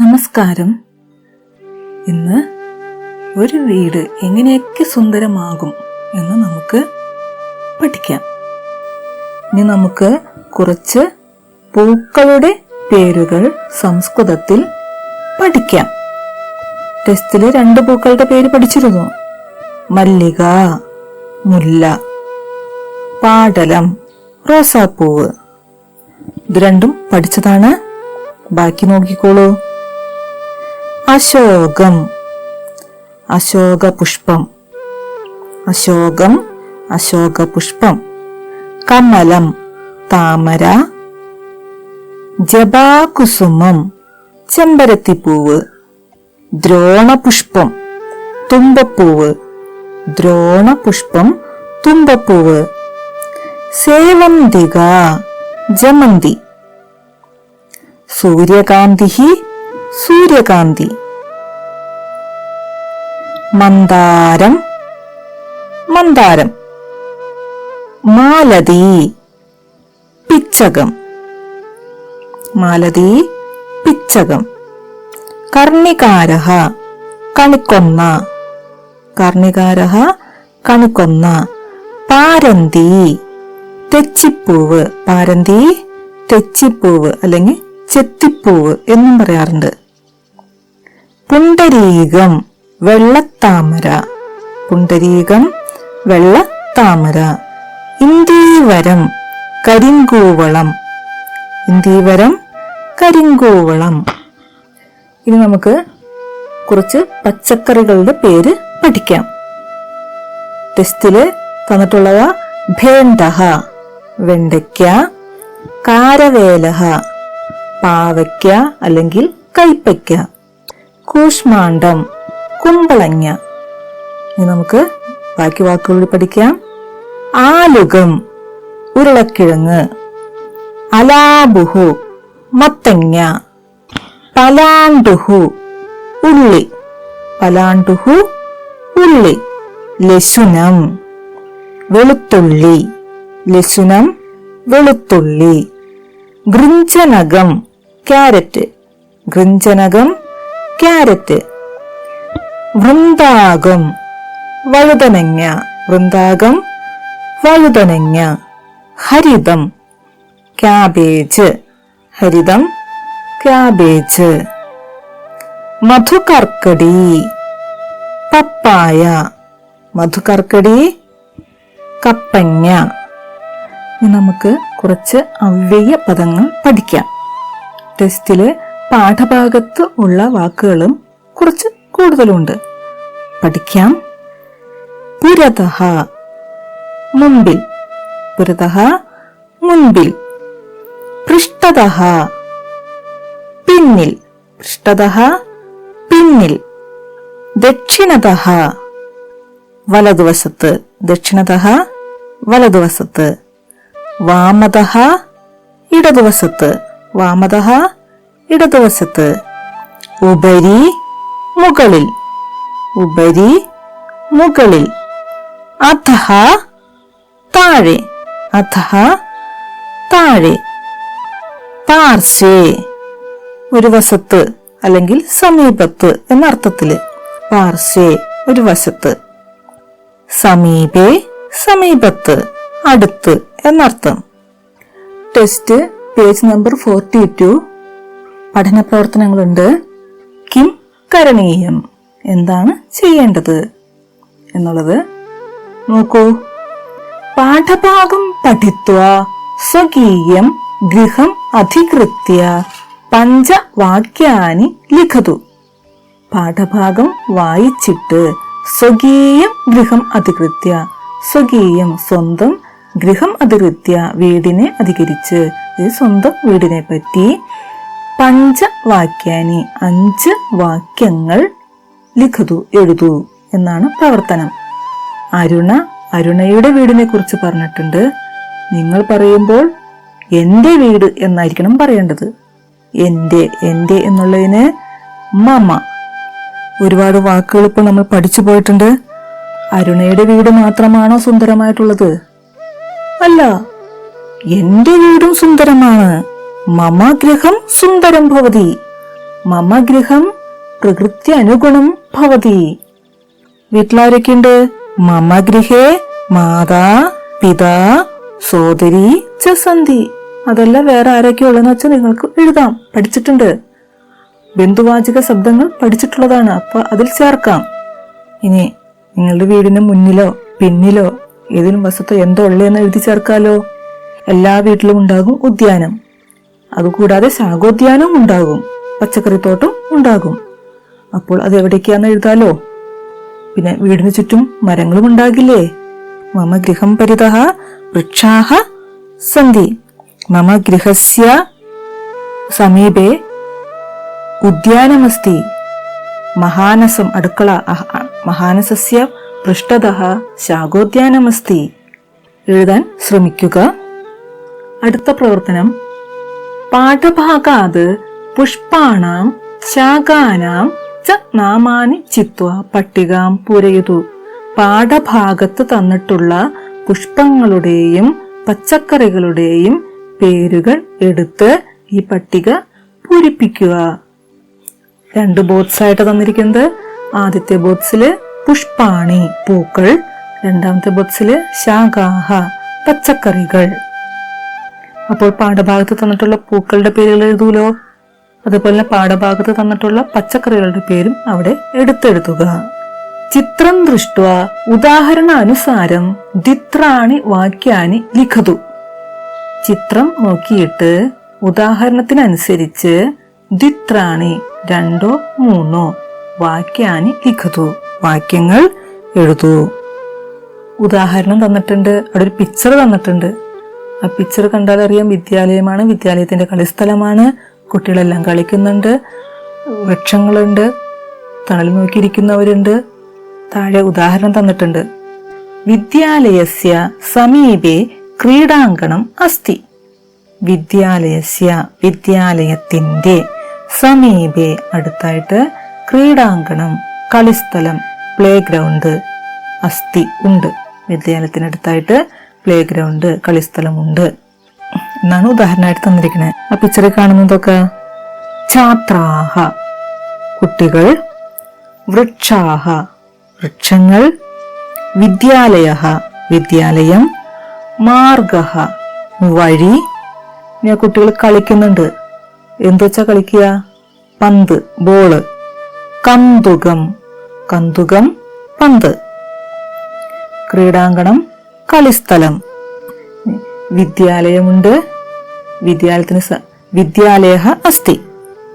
നമസ്കാരം. ഇന്ന് ഒരു വീട് എങ്ങനെയൊക്കെ സുന്ദരമാകും എന്ന് നമുക്ക് പഠിക്കാം. ഇനി നമുക്ക് കുറച്ച് പൂക്കളുടെ പേരുകൾ സംസ്കൃതത്തിൽ പഠിക്കാം. ടെസ്റ്റിൽ രണ്ട് പൂക്കളുടെ പേര് പഠിച്ചിരുന്നു. മല്ലിക മുല്ല പാടലം റോസാപ്പൂവ്. ഇത് രണ്ടും പഠിച്ചതാണ്. ബാക്കി നോക്കിക്കോളൂ. അശോകം. അശോക പുഷ്പം അശോകം അശോക പുഷ്പം കമലം താമര. ജപാകുസുമം ചെമ്പരത്തിപ്പൂവ്. ദ്രോണപുഷ്പം തുമ്പപ്പൂവ്. ദ്രോണപുഷ്പം തുമ്പപ്പൂവ്. സേവന്തിക ജമന്തി. സൂര്യകാന്തി സൂര്യകാന്തി. മന്ദാരം മന്ദാരം. മാലതി പിച്ചകം. മാലതി പിച്ചകം. കർണികാര കണിക്കൊന്ന. കർണികാര കണിക്കൊന്ന. പാരന്തി തെച്ചിപ്പൂവ്. പാരന്തി തെച്ചിപ്പൂവ് അല്ലെങ്കിൽ ചെത്തിപ്പൂവ് എന്നും പറയാറുണ്ട്. പുണ്ടരീകം വെള്ളത്താമര. പുണ്ടരീകം വെള്ളത്താമര. ഇന്ദീവരം കരിങ്കൂവളം. ഇന്ദീവരം കരിങ്കൂവളം. ഇനി നമുക്ക് കുറച്ച് പച്ചക്കറികളുടെ പേര് പഠിക്കാം. ടെസ്റ്റിൽ തന്നിട്ടുള്ളവ ഭേണ്ടഹ വെണ്ടയ്ക്ക കാരവേലഹ പാവയ്ക്ക അല്ലെങ്കിൽ കൈപ്പയ്ക്ക. കൂഷ്മാണ്ഡം കുമ്പളങ്ങ. ഇനി നമുക്ക് ബാക്കി വാക്കുകൾ പഠിക്കാം. ആലുകം ഉരുളക്കിഴങ്ങ്. അലാബുഹു മത്തങ്ങ. പലാണ്ടുഹു ഉള്ളി. പലാണ്ടുഹു ഉള്ളി. ലശുനം വെളുത്തുള്ളി. ലശുനം വെളുത്തുള്ളി. ഗൃഞ്ചനകം ക്യാരറ്റ്. ഗൃഞ്ചനകം ക്യാരറ്റ്. വൃന്ദാകം വഴുതനങ്ങ. വൃന്ദാകം വഴുതനങ്ങ. ഹരിതം. ക്യാബേജ്. ഹരിതം. ക്യാബേജ്. മധുകർക്കടി. പപ്പായ. മധുകർക്കടി. കപ്പങ്ങ. നമുക്ക് കുറച്ച് അവ്യയ പദങ്ങൾ പഠിക്കാം. ടെസ്റ്റിൽ പാഠഭാഗത്ത് ഉള്ള വാക്കുകളും കുറച്ച് കൂടുതലുണ്ട്. പഠിക്കാം. പുരതഹ മുമ്പിൽ. പുരതഹ മുൻപിൽ. പൃഷ്ഠതഹ പിന്നിൽ. പൃഷ്ഠതഹ പിന്നിൽ. ദക്ഷിണതഹ വലതുവശത്ത്. ദക്ഷിണതഹ വലതുവശത്ത്. വാമതഹ ഇടതുവശത്ത്. വാമതഹ ഇടതുവശത്ത് ഉപരി മുകളിൽ ഉപരി മുകളിൽ. അധഹ താഴെ അധഹ താഴെ. പാർശ്വേ ഒരു വശത്ത് അല്ലെങ്കിൽ സമീപത്ത് എന്ന അർത്ഥത്തിൽ പാർശ്വേ ഒരു വശത്ത്. സമീപേ സമീപത്ത് അടുത്ത് എന്നർത്ഥം. Test page number forty two പഠന പ്രവർത്തനങ്ങളുണ്ട്. കിം കരണീയം. എന്താണ് ചെയ്യേണ്ടത്? എന്നുള്ളത് നോക്കൂ. പാഠഭാഗം പഠിത്വ സ്വകീയം ഗൃഹം അധികൃത്യ പഞ്ചവാക്യാനി ലിഖതു. പാഠഭാഗം വായിച്ചിട്ട് സ്വകീയം ഗൃഹം അധികൃത്യ സ്വകീയം സ്വന്തം ഗൃഹം അധികൃത്യ വീടിനെ അധികരിച്ച് സ്വന്തം വീടിനെ പറ്റി പഞ്ചവാക്യാനി അഞ്ച് വാക്യങ്ങൾ ലിഖതു എഴുതൂ എന്നാണ് പ്രവർത്തനം. അരുണ അരുണയുടെ വീടിനെ കുറിച്ച് പറഞ്ഞിട്ടുണ്ട്. നിങ്ങൾ പറയുമ്പോൾ എന്റെ വീട് എന്നായിരിക്കണം പറയേണ്ടത്. എന്റെ എന്റെ എന്നുള്ളതിന് മമ. ഒരുപാട് വാക്കുകൾ ഇപ്പോൾ നമ്മൾ പഠിച്ചു പോയിട്ടുണ്ട്. അരുണയുടെ വീട് മാത്രമാണോ സുന്ദരമായിട്ടുള്ളത്? അല്ല എന്റെ വീടും സുന്ദരമാണ്. മമ ഗൃഹം സുന്ദരം ഭവതി. മമ ഗൃഹം പ്രകൃതി അനുഗുണം ഭവതി. വീട്ടിലാരൊക്കെയുണ്ട്? മമ ഗൃഹേ മാതാ പിതാ സോദരി ച അതെല്ലാം വേറെ ആരൊക്കെ ഉള്ളതെന്ന് വെച്ചാൽ നിങ്ങൾക്ക് എഴുതാം പഠിച്ചിട്ടുണ്ട്. ബന്ധുവാചക ശബ്ദങ്ങൾ പഠിച്ചിട്ടുള്ളതാണ് അപ്പൊ അതിൽ ചേർക്കാം. ഇനി നിങ്ങളുടെ വീടിന് മുന്നിലോ പിന്നിലോ ഏതിനും വശത്തോ എന്തോ ഉള്ളതെന്ന് എഴുതി ചേർക്കാലോ. എല്ലാ വീട്ടിലും ഉണ്ടാകും ഉദ്യാനം. അതുകൂടാതെ ശാഖോദ്യാനവും ഉണ്ടാകും. പച്ചക്കറിത്തോട്ടം ഉണ്ടാകും. അപ്പോൾ അത് എവിടേക്കാന്ന് എഴുതാലോ? പിന്നെ വീടിന് ചുറ്റും മരങ്ങളും ഉണ്ടാകില്ലേ? മമ ഗൃഹം പരിതഃ വൃക്ഷാഹ സന്ധി. മമ ഗൃഹസ്യ സമീപേ ഉദ്യാനമസ്തി. മഹാനസം അടുക്കള മഹാനസസ്യ പൃഷ്ഠതഃ ശാഖോദ്യാനമസ്തി. എഴുതാൻ ശ്രമിക്കുക. അടുത്ത പ്രവർത്തനം പാഠഭാഗാത് പുഷ്പാണാം ശാഖാനാം ച നാമാനി ചിത്വ പട്ടികാം പുരയുതു. പാഠഭാഗത്ത് തന്നിട്ടുള്ള പുഷ്പങ്ങളുടെയും പച്ചക്കറികളുടെയും പേരുകൾ എടുത്ത് ഈ പട്ടിക പൂരിപ്പിക്കുക. രണ്ട് ബോക്സായിട്ട് തന്നിരിക്കുന്നത്. ആദ്യത്തെ ബോക്സിൽ പുഷ്പാണി പൂക്കൾ രണ്ടാമത്തെ ബോക്സിൽ ശാഖാഹ പച്ചക്കറികൾ. അപ്പോൾ പാഠഭാഗത്ത് തന്നിട്ടുള്ള പൂക്കളുടെ പേരുകൾ എഴുതൂലോ? അതുപോലെ പാഠഭാഗത്ത് തന്നിട്ടുള്ള പച്ചക്കറികളുടെ പേരും അവിടെ എടുത്തെഴുതുക. ചിത്രം ദൃഷ്ട ഉദാഹരണ അനുസാരം ദ്വിത്രാണി വാക്യാനി ലിഖതു. ചിത്രം നോക്കിയിട്ട് ഉദാഹരണത്തിനനുസരിച്ച് ദ്വിത്രാണി രണ്ടോ മൂന്നോ വാക്യാനി ലിഖതു. വാക്യങ്ങൾ എഴുതൂ. ഉദാഹരണം തന്നിട്ടുണ്ട് അവിടെ ഒരു പിക്ചർ തന്നിട്ടുണ്ട്. ആ പിക്ചർ കണ്ടാൽ അറിയാം വിദ്യാലയമാണ് വിദ്യാലയത്തിന്റെ കളിസ്ഥലമാണ്. കുട്ടികളെല്ലാം കളിക്കുന്നുണ്ട്. വൃക്ഷങ്ങളുണ്ട്. തണൽ നോക്കിയിരിക്കുന്നവരുണ്ട് താഴെ ഉദാഹരണം തന്നിട്ടുണ്ട്. വിദ്യാലയസ്യ സമീപേ ക്രീഡാങ്കണം അസ്തി. വിദ്യാലയസ്യ വിദ്യാലയത്തിന്റെ സമീപേ അടുത്തായിട്ട് ക്രീഡാങ്കണം കളിസ്ഥലം പ്ലേ ഗ്രൗണ്ട് അസ്ഥി ഉണ്ട്. വിദ്യാലയത്തിനടുത്തായിട്ട് പ്ലേ ഗ്രൗണ്ട് കളിസ്ഥലമുണ്ട്. എന്നാണ് ഉദാഹരണമായിട്ട് തന്നിരിക്കുന്നത് ആ പിക്ചറിൽ കാണുന്നതൊക്കെ ഛാത്രാഹ. കുട്ടികൾ വൃക്ഷാഹ. വൃക്ഷങ്ങൾ വിദ്യാലയ വിദ്യാലയം മാർഗ വഴി ഞാൻ കുട്ടികൾ കളിക്കുന്നുണ്ട്. എന്തുവച്ചാ കളിക്കുക? പന്ത് ബോൾ കന്തുകം. കന്തുകം പന്ത്. ക്രീഡാങ്കണം കളിസ്ഥലം. വിദ്യാലയമുണ്ട്. വിദ്യാലയത്തിന് വിദ്യാലയ അസ്തി.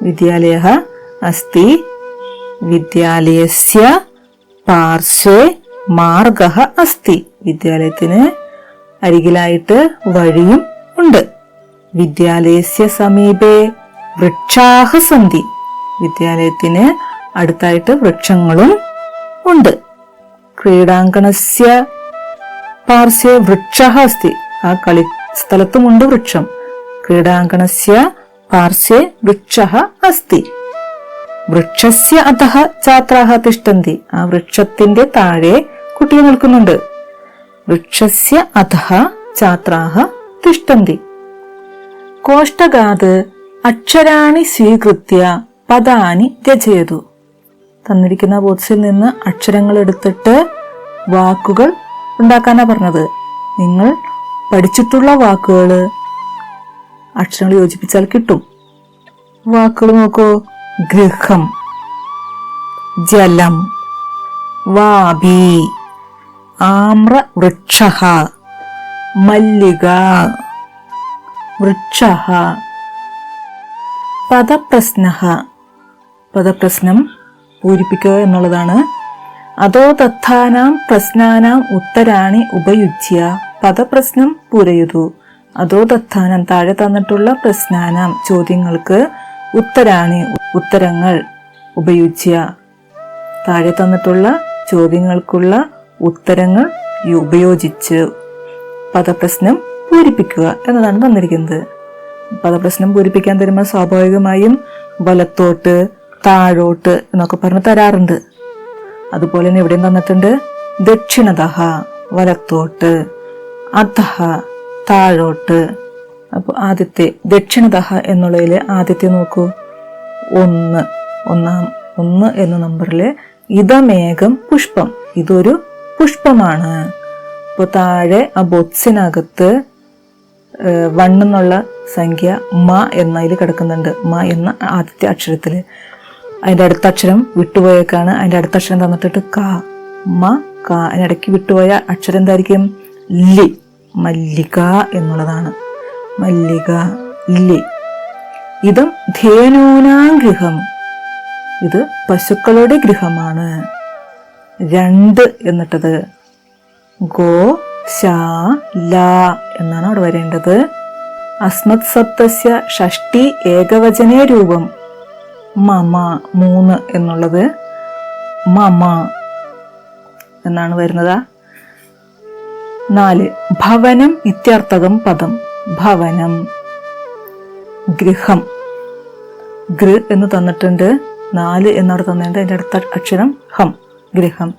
വിദ്യാലയ അസ്തി. വിദ്യാലയസ്യ പാർശ്വേ മാർഗ അസ്തി. വിദ്യാലയത്തിന് അരികിലായിട്ട് വഴിയും ഉണ്ട്. വിദ്യാലയസ്യ സമീപേ വൃക്ഷാഹ സന്ധി. വിദ്യാലയത്തിന് അടുത്തായിട്ട് വൃക്ഷങ്ങളും ഉണ്ട്. ക്രീഡാങ്കണസ്യ പാർശ്വേ വൃക്ഷ അസ്തി. ആ കളി സ്ഥലത്തുമുണ്ട് വൃക്ഷം. ക്രീഡാങ്കണസ്യ പാർശ്വേ വൃക്ഷ അസ്തി. വൃക്ഷസ്യ അധ ഛാത്രാഹ തിഷ്ടന്തി ആ വൃക്ഷത്തിന്റെ താഴെ കുട്ടികൾ നിൽക്കുന്നുണ്ട്. വൃക്ഷസ്യ അധ ഛാത്രാഹ തിഷ്ടന്തി കോഷ്ടകാത് അക്ഷരാണി സ്വീകൃത്യ പദാനി രചയതു. തന്നിരിക്കുന്ന ബോക്സിൽ നിന്ന് അക്ഷരങ്ങൾ എടുത്തിട്ട് വാക്കുകൾ ഉണ്ടാക്കാനാ പറഞ്ഞത്. നിങ്ങൾ പഠിച്ചിട്ടുള്ള വാക്കുകൾ അക്ഷരങ്ങൾ യോജിപ്പിച്ചാൽ കിട്ടും. വാക്കുകൾ നോക്കൂ. ഗൃഹം ജലം വാബി ആമ്ര വൃക്ഷ മല്ലിക വൃക്ഷ പദപ്രശ്ന പദപ്രശ്നം പൂരിപ്പിക്കുക എന്നുള്ളതാണ് അതോ തത്ഥാനാം പ്രശ്നാനാം ഉത്തരാണി ഉപയുജ്യ. പദപ്രശ്നം പൂരയുതു. അതോ തത്ഥാനം താഴെ തന്നിട്ടുള്ള പ്രശ്നാനാം ചോദ്യങ്ങൾക്ക് ഉത്തരാണി ഉത്തരങ്ങൾ ഉപയുജ്യ. താഴെ തന്നിട്ടുള്ള ചോദ്യങ്ങൾക്കുള്ള ഉത്തരങ്ങൾ ഉപയോഗിച്ച് പദപ്രശ്നം പൂരിപ്പിക്കുക എന്നതാണ് തന്നിരിക്കുന്നത്. പദപ്രശ്നം പൂരിപ്പിക്കാൻ തരുമ്പോൾ സ്വാഭാവികമായും വലത്തോട്ട് താഴോട്ട് എന്നൊക്കെ പറഞ്ഞ് തരാറുണ്ട്. അതുപോലെ തന്നെ എവിടെയും തന്നിട്ടുണ്ട്? ദക്ഷിണതഹ വലത്തോട്ട് അധഹ താഴോട്ട്. അപ്പോൾ ആദ്യത്തെ ദക്ഷിണതഹ എന്നുള്ളതിൽ ആദ്യത്തെ നോക്കൂ. ഒന്ന് ഒന്നാം ഒന്ന് എന്ന നമ്പറിൽ ഇതമേഘം പുഷ്പം. ഇതൊരു പുഷ്പമാണ്. അപ്പോൾ താഴെ ആ ബൊത്സിനകത്ത് വണ്ണെന്നുള്ള സംഖ്യ മ എന്നതിൽ കിടക്കുന്നുണ്ട്. മ എന്ന ആദ്യത്തെ അക്ഷരത്തിൽ അതിന്റെ അടുത്ത അക്ഷരം വിട്ടുപോയേക്കാണ്. അതിന്റെ അടുത്ത അക്ഷരം തന്നിട്ടിട്ട് ക മ ക. അതിനിടയ്ക്ക് വിട്ടുപോയ അക്ഷരം എന്തായിരിക്കും? ലി മല്ലിക എന്നുള്ളതാണ്. മല്ലിക ലി. ഇതം ധേനൂനാം ഗൃഹം. ഇത് പശുക്കളുടെ ഗൃഹമാണ്. രണ്ട് എന്നിട്ടത് ഗോ ശാ ല എന്നാണ് അവിടെ വരേണ്ടത്. അസ്മത് സപ്തസ്യ ഷഷ്ടി ഏകവചനേ രൂപം. മമ മൂന്ന് എന്നുള്ളത് മമ എന്നാണ് വരുന്നത്. നാല് ഭവനം ഇത്യർത്ഥകം പദം. ഭവനം ഗൃഹം. ഗൃ എന്ന് തന്നിട്ടുണ്ട്. നാല് എന്നവിടെ തന്നിട്ടുണ്ട്. അതിന്റെ അടുത്ത അക്ഷരം ഹം ഗൃഹം.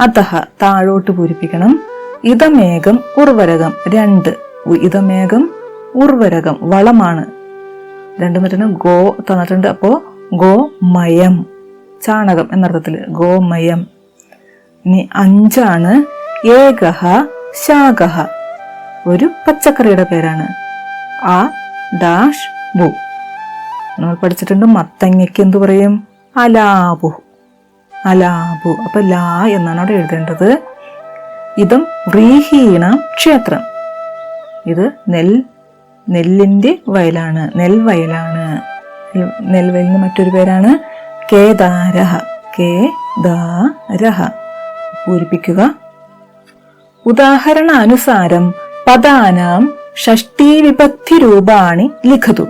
അതഹ താഴോട്ട് പൂരിപ്പിക്കണം. ഇതമേഘം ഉർവരകം. രണ്ട് ഇതമേഘം ഉർവരകം. വളമാണ്. രണ്ടും മറ്റേ ഗോ തന്നിട്ടുണ്ട്. അപ്പോ ഗോമയം. ചാണകം എന്നർത്ഥത്തിൽ ഗോമയം. ഇനി അഞ്ചാണ് ഏകഹ ശാഖഹ. ഒരു പച്ചക്കറിയുടെ പേരാണ്. ആ ഡാഷ് ബു. നമ്മൾ പഠിച്ചിട്ടുണ്ട് മത്തങ്ങയ്ക്ക് എന്തു പറയും? അലാബു. അലാബു. അപ്പൊ ലാ എന്നാണ് അവിടെ എഴുതേണ്ടത്. ഇതും വ്രീഹീണ ക്ഷേത്രം. ഇത് നെൽ നെല്ലിന്റെ വയലാണ് നെൽവയലാണ്. നെൽ- നെൽവയലിന് മറ്റൊരു പേരാണ് കേദാരഹ. കേദാരഹ. പൂരിപ്പിക്കുക. ഉദാഹരണാനുസാരം പദാനാം ഷഷ്ടി വിഭക്തി രൂപാണി ലിഖതു.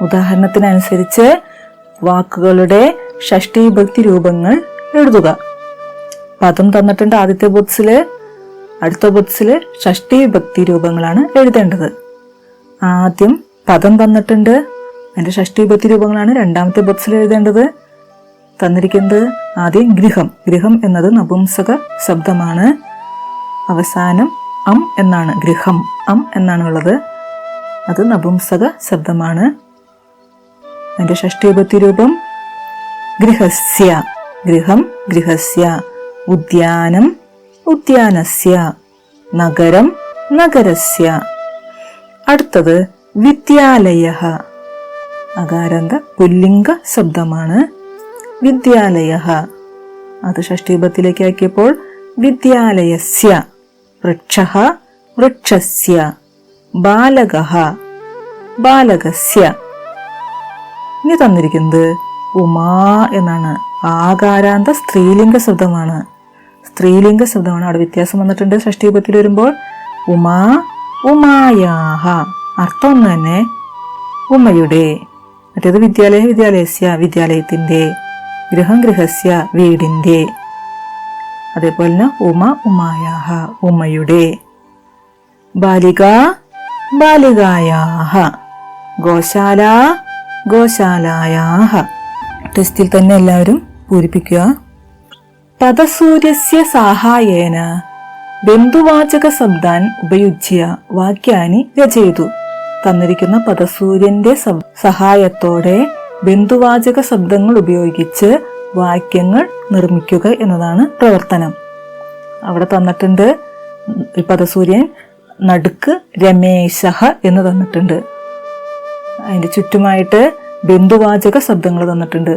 ഉദാഹരണത്തിനനുസരിച്ച് വാക്കുകളുടെ ഷഷ്ടി വിഭക്തി രൂപങ്ങൾ എഴുതുക. പദം തന്നിട്ടുണ്ട് ആദ്യത്തെ ബുക്സിൽ അടുത്ത ബുദ്ധിൽ ഷഷ്ടി വിഭക്തി രൂപങ്ങളാണ് എഴുതേണ്ടത്. ആദ്യം പദം തന്നിട്ടുണ്ട് അതിന്റെ ഷഷ്ടി വിഭക്തി രൂപങ്ങളാണ് രണ്ടാമത്തെ ബോക്സിൽ എഴുതേണ്ടത്. തന്നിരിക്കുന്നത് ആദ്യം ഗൃഹം. ഗൃഹം എന്നത് നപുംസക ശബ്ദമാണ്. അവസാനം അം എന്നാണ് ഗൃഹം. അം എന്നാണ് ഉള്ളത്. അത് നപുംസക ശബ്ദമാണ്. അതിന്റെ ഷഷ്ടിപത്തി രൂപം ഗൃഹസ്യ. ഗൃഹം ഗൃഹസ്യ. ഉദ്യാനം ഉദ്യാനസ്യ. നഗരം നഗരസ്യ. അടുത്തത് വിദ്യാലയ. അകാരാന്ത പുല്ലിംഗ ശബ്ദമാണ്. വിദ്യാലയ അത് ഷഷ്ടിപത്തിലേക്ക് ആക്കിയപ്പോൾ വിദ്യാലയസ്യ. വൃക്ഷ വൃക്ഷസ്യ. ബാലക ബാലകസ്യ. ഇനി തന്നിരിക്കുന്നത് ഉമാ എന്നാണ്. ആകാരാന്ത സ്ത്രീലിംഗ ശബ്ദമാണ്. സ്ത്രീലിംഗ ശബ്ദമാണ് അവിടെ വ്യത്യാസം വന്നിട്ടുണ്ട് ഷഷ്ടിപത്തിൽ വരുമ്പോൾ. ഉമാ ഉമായാഹ. അർത്ഥം ഒന്ന് തന്നെ ഉമ്മയുടെ മറ്റേത് വിദ്യാലയ വിദ്യാലയസ്യ വിദ്യാലയത്തിന്റെ ഗൃഹം ഗൃഹസ്യ വീടിന്റെ. അതേപോലെ തന്നെ ഉമ ഉമായാഹ ഉമ്മയുടെ ബാലിക ബാലികായാഹ. ഗോശാല ഗോശാലായാഹ. ടെസ്റ്റിൽ തന്നെ എല്ലാവരും പൂരിപ്പിക്കുക. പദസൂര്യസ്യ സഹായേന. ബന്ധുവാചക ശബ്ദാൻ ഉപയുജ്യ വാക്യാനി രചയിതു. തന്നിരിക്കുന്ന പദസൂര്യന്റെ സഹായത്തോടെ ബന്ധുവാചക ശബ്ദങ്ങൾ ഉപയോഗിച്ച് വാക്യങ്ങൾ നിർമ്മിക്കുക എന്നതാണ് പ്രവർത്തനം. അവിടെ തന്നിട്ടുണ്ട് പദസൂര്യൻ നടുക്ക് രമേശഹ എന്ന് തന്നിട്ടുണ്ട്. അതിന്റെ ചുറ്റുമായിട്ട് ബന്ധുവാചക ശബ്ദങ്ങൾ തന്നിട്ടുണ്ട്.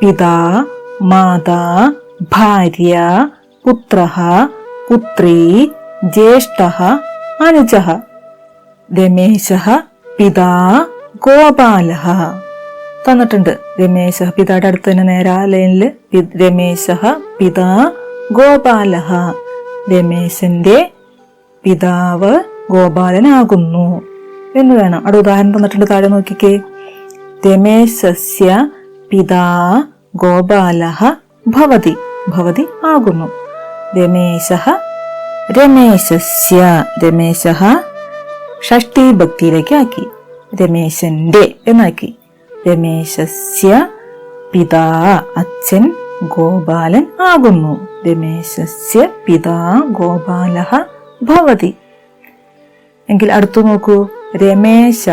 പിതാ മാതാ ഭാര്യ പുത്ര പുത്രി ജ്യേഷ്ഠ അനുജ രമേശ പിതാ ഗോപാല. തന്നിട്ടുണ്ട്. രമേശ പിതാടെ അടുത്ത് തന്നെ നേരെ ആ ലൈനിൽ രമേശ പിതാ ഗോപാല. രമേശന്റെ പിതാവ് ഗോപാലനാകുന്നു എന്ന് വേണം. അവിടെ ഉദാഹരണം തന്നിട്ടുണ്ട്. താഴെ നോക്കിക്കേ. രമേശസ്യ പിതാ ഗോപാല ഭവതി. ഭവതി ആകുന്നു. രമേശ രമേശസ്യ. രമേശ ഷഷ്ടി ഭക്തിയിലേക്ക് ആക്കി രമേശന്റെ എന്നാക്കി. രമേശസ്യ പിതാ അച്ഛൻ ഗോപാലൻ ആകുന്നു. രമേശസ്യ പിതാ ഗോപാല ഭവതി. എങ്കിൽ അടുത്തു നോക്കൂ. രമേശ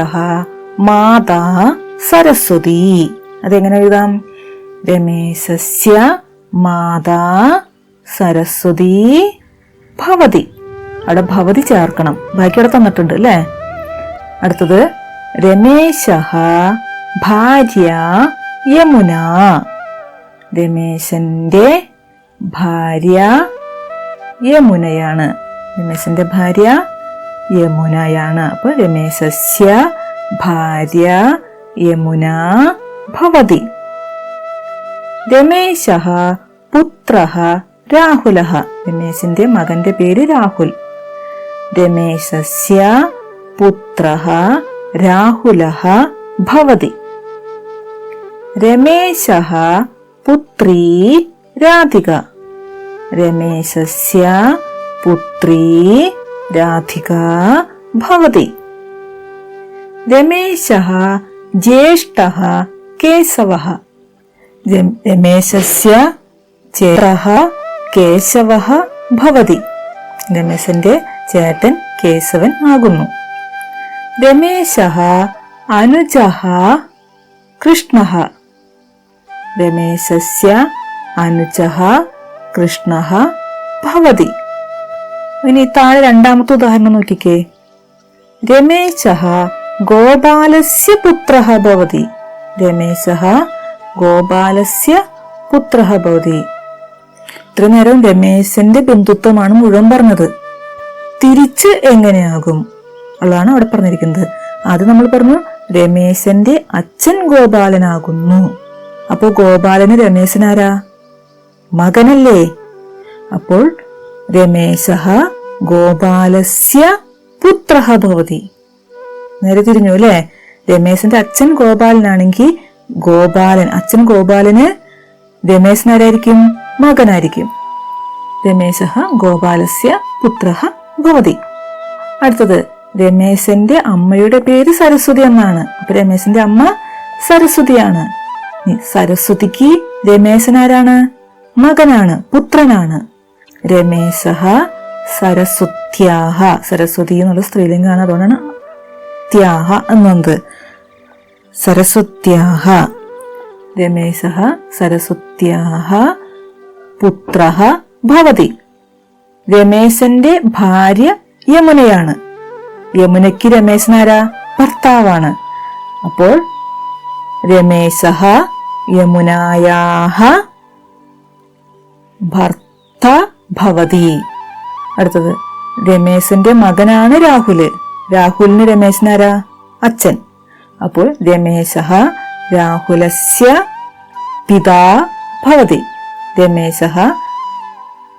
മാതാ സരസ്വതി. അതെങ്ങനെ എഴുതാം? രമേശസ്യ മാതാ സരസ്വതി ഭവതി. അവിടെ ഭവതി ചേർക്കണം. ബാക്കി അവിടെ തന്നിട്ടുണ്ട് അല്ലേ? അടുത്തത് രമേശ ഭാര്യ യമുന. രമേശന്റെ ഭാര്യ യമുനയാണ്. രമേശന്റെ ഭാര്യ യമുനയാണ്. അപ്പൊ രമേശസ്യ ഭാര്യ യമുന ഭവതി. രമേശ പുത്ര രാഹുല രമേശിന്റെ മകന്റെ പേര് രാഹുൽ. രമേശസ്യ പുത്ര രാഹുല ഭവതി രമേശ പുത്രീ രാധിക രമേശസ്യ പുത്രീ രാധിക ഭവതി രമേശ ജ്യേഷ്ഠ കേശവ രമേശസ്യ ചേട്ട കേശവ ഭവതി രമേശന്റെ ചേട്ടൻ കേശവൻ ആകുന്നു. രമേശ അനുജ കൃഷ്ണ. രമേശസ്യ അനുജ കൃഷ്ണ ഭവതി. ഇനി താഴെ രണ്ടാമത്തെ ഉദാഹരണം നോക്കിക്കേ. രമേശ ഗോപാലസ്യ പുത്ര ഭവതി. രമേശ ഗോപാലസ്യ പുത്ര ഭവതി. ഇത്ര നേരം രമേശന്റെ ബന്ധുത്വമാണ് മുഴുവൻ പറഞ്ഞത്. തിരിച്ച് എങ്ങനെയാകും? ഉള്ളതാണ് അവിടെ പറഞ്ഞിരിക്കുന്നത്. അത് നമ്മൾ പറഞ്ഞു രമേശന്റെ അച്ഛൻ ഗോപാലനാകുന്നു. അപ്പോ ഗോപാലന് രമേശനാരാ മകനല്ലേ. അപ്പോൾ രമേശ ഗോപാലസ്യ പുത്ര ഭവതി. നേരെ തിരിഞ്ഞു അല്ലേ? രമേശന്റെ അച്ഛൻ ഗോപാലനാണെങ്കിൽ ഗോപാലൻ അച്ഛൻ ഗോപാലന് രമേശനാരായിരിക്കും മകനായിരിക്കും. രമേശ ഗോപാലസ്യ പുത്ര ഭവതി അടുത്തത് രമേശന്റെ അമ്മയുടെ പേര് സരസ്വതി എന്നാണ്. അപ്പൊ രമേശന്റെ അമ്മ സരസ്വതിയാണ്. സരസ്വതിക്ക് രമേശൻ ആരാണ്? മകനാണ് പുത്രനാണ്. രമേശ സരസ്വത്യാഹ. സരസ്വതി എന്നുള്ള സ്ത്രീലിംഗാണ് അതുകൊണ്ടാണ് ത്യാഹ എന്നത്. സരസ്വത്യാഹ. രമേശ സരസ്വത്യാഹ പുത്ര ഭവതി. രമേശന്റെ ഭാര്യ യമുനയാണ്. യമുനയ്ക്ക് രമേശൻ ആരാ? ഭർത്താവാണ്. അപ്പോൾ രമേശ യമുനായാഹ ഭർത്ത ഭവതി. അടുത്തത് രമേശന്റെ മകനാണ് രാഹുൽ. രാഹുലിന് രമേശനാരാ അച്ഛൻ. അപ്പോൾ രമേശ രാഹുലസ്യ പിതാ ഭവതി. രമേശ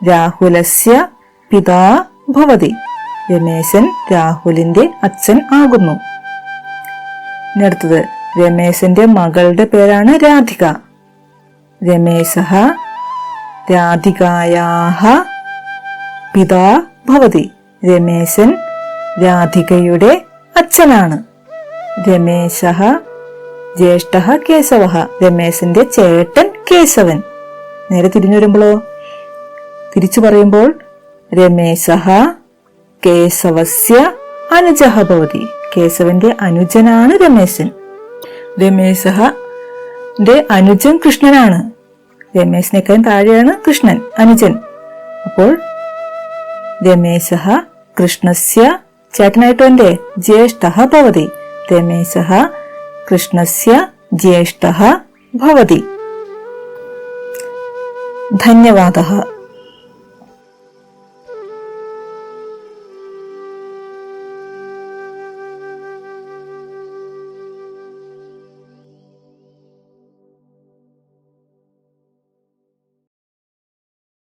രാഹുലസ്യ പിതാ ഭവതി. രമേശൻ രാഹുലിന്റെ അച്ഛൻ ആകുന്നു. അടുത്തത് രമേശന്റെ മകളുടെ പേരാണ് രാധിക. രമേശ രാധികായാഹ പിതാ ഭവതി. രമേശൻ രാധികയുടെ അച്ഛനാണ്. രമേശ ജ്യേഷ്ഠ കേശവ രമേശന്റെ ചേട്ടൻ കേശവൻ. നേരെ തിരിഞ്ഞു വരുമ്പോഴോ തിരിച്ചു പറയുമ്പോൾ രമേശ കേശവസ്യ അനുജഹ ഭവതി. കേശവന്റെ അനുജനാണ് രമേശൻ. രമേശന്റെ അനുജൻ കൃഷ്ണനാണ്. രമേശനേക്കാൾ താഴെയാണ് കൃഷ്ണൻ അനുജൻ. അപ്പോൾ രമേശ കൃഷ്ണസ്യ ചേട്ടനായിട്ട് എന്റെ ജ്യേഷ്ഠ ഭവതി. രമേശ കൃഷ്ണസ്യ ജ്യേഷ്ഠ ഭവതി. ധന്യവാദ.